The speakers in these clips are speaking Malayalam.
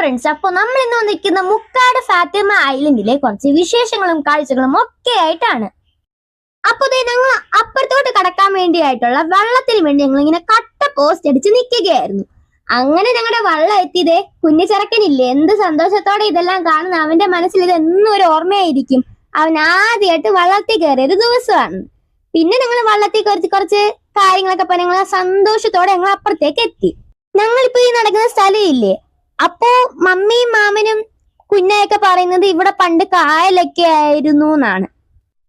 ഫ്രണ്ട്സ് അപ്പൊ നമ്മൾ ഇന്ന് നിൽക്കുന്ന മുക്കാട് ഫാത്തിമ ഐലൻഡിലെ കുറച്ച് വിശേഷങ്ങളും കാഴ്ചകളും ഒക്കെ ആയിട്ടാണ്. അപ്പൊ ഞങ്ങൾ അപ്പുറത്തോട്ട് കടക്കാൻ വേണ്ടിയായിട്ടുള്ള വെള്ളത്തിന് വേണ്ടി ഞങ്ങൾ ഇങ്ങനെ കട്ട പോസ്റ്റ് അടിച്ച് നിൽക്കുകയായിരുന്നു അങ്ങനെ ഞങ്ങളുടെ വള്ളം എത്തിയതേ കുഞ്ഞു എന്ത് സന്തോഷത്തോടെ ഇതെല്ലാം കാണുന്ന. അവന്റെ മനസ്സിൽ ഇത് എന്നും ഒരു ഓർമ്മയായിരിക്കും. അവൻ ആദ്യമായിട്ട് വള്ളത്തിൽ കയറിയ ഒരു ദിവസമാണ്. പിന്നെ ഞങ്ങൾ വള്ളത്തിൽ കുറച്ച് കുറച്ച് കാര്യങ്ങളൊക്കെ പറഞ്ഞ ഞങ്ങൾ സന്തോഷത്തോടെ ഞങ്ങൾ അപ്പുറത്തേക്ക് എത്തി. ഞങ്ങളിപ്പോ ഈ നടക്കുന്ന സ്ഥലം ഇല്ലേ? അപ്പോ മമ്മിയും മാമനും കുഞ്ഞയൊക്കെ പറയുന്നത് ഇവിടെ പണ്ട് കായലൊക്കെ ആയിരുന്നു എന്നാണ്.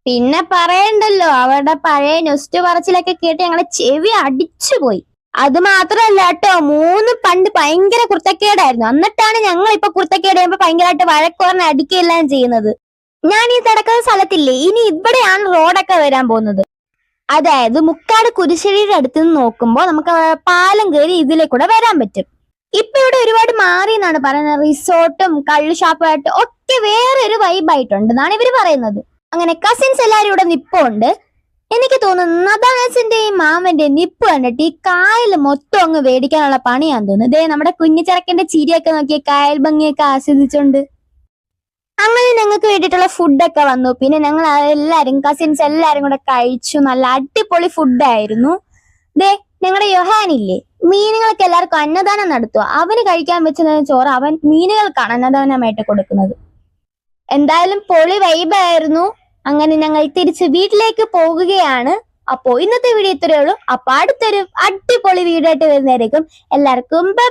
പിന്നെ പറയണ്ടല്ലോ അവരുടെ പഴയ നെസ്റ്റ് പറച്ചിലൊക്കെ കേട്ട് ഞങ്ങളെ ചെവി അടിച്ചുപോയി അത് മാത്രല്ല കേട്ടോ മൂന്ന് പണ്ട് ഭയങ്കര കുർത്തക്കേടായിരുന്നു എന്നിട്ടാണ് ഞങ്ങൾ ഇപ്പൊ കുർത്തക്കേട് ചെയ്യുമ്പോ ഭയങ്കരമായിട്ട് വഴക്കുറഞ്ഞ് അടിക്കുകയെല്ലാം ചെയ്യുന്നത്. ഞാൻ ഈ കിടക്കുന്ന സ്ഥലത്തില്ലേ ഇനി ഇവിടെയാണ് റോഡൊക്കെ വരാൻ പോകുന്നത്. അതായത് മുക്കാട് കുരിശ്ശേരിയുടെ അടുത്ത് നിന്ന് നോക്കുമ്പോൾ നമുക്ക് പാലം കയറി ഇതിലേക്കൂടെ വരാൻ പറ്റും. ഇപ്പൊ ഇവിടെ ഒരുപാട് മാറി എന്നാണ് പറയുന്നത്. റിസോർട്ടും കള്ളു ഷാപ്പുമായിട്ട് ഒക്കെ വേറെ ഒരു വൈബായിട്ടുണ്ട് എന്നാണ് ഇവർ പറയുന്നത്. അങ്ങനെ കസിൻസ് എല്ലാരും ഇവിടെ നിപ്പുണ്ട്. എനിക്ക് തോന്നുന്നു നദാനസിന്റെയും മാമന്റെയും നിപ്പ് കണ്ടിട്ട് ഈ കായൽ മൊത്തം അങ്ങ് വേടിക്കാനുള്ള പണിയാന്ന് തോന്നുന്നു. ഇതേ നമ്മുടെ കുഞ്ഞിച്ചിറക്കന്റെ ചിരിയൊക്കെ നോക്കി കായൽ ഭംഗിയൊക്കെ ആസ്വദിച്ചുണ്ട് അങ്ങനെ ഞങ്ങൾക്ക് വേണ്ടിയിട്ടുള്ള ഫുഡൊക്കെ വന്നു. പിന്നെ ഞങ്ങൾ എല്ലാരും കസിൻസ് എല്ലാരും കൂടെ കഴിച്ചു. നല്ല അടിപൊളി ഫുഡായിരുന്നു ദേ ഞങ്ങളുടെ യൊഹാനില്ലേ? മീനുകൾക്ക് എല്ലാവർക്കും അന്നദാനം നടത്തുക അവന് കഴിക്കാൻ വെച്ച ചോറ് അവൻ മീനുകൾക്കാണ് അന്നദാനമായിട്ട് കൊടുക്കുന്നത്. എന്തായാലും പൊളി വൈബായിരുന്നു അങ്ങനെ ഞങ്ങൾ തിരിച്ച് വീട്ടിലേക്ക് പോകുകയാണ്. അപ്പോ ഇന്നത്തെ വീഡിയോ ഇത്രയേ ഉള്ളൂ. അപ്പൊ അടുത്തൊരു അടിപൊളി വീഡിയോ ആയിട്ട് വരുന്നതായിരിക്കും എല്ലാവർക്കും ബൈ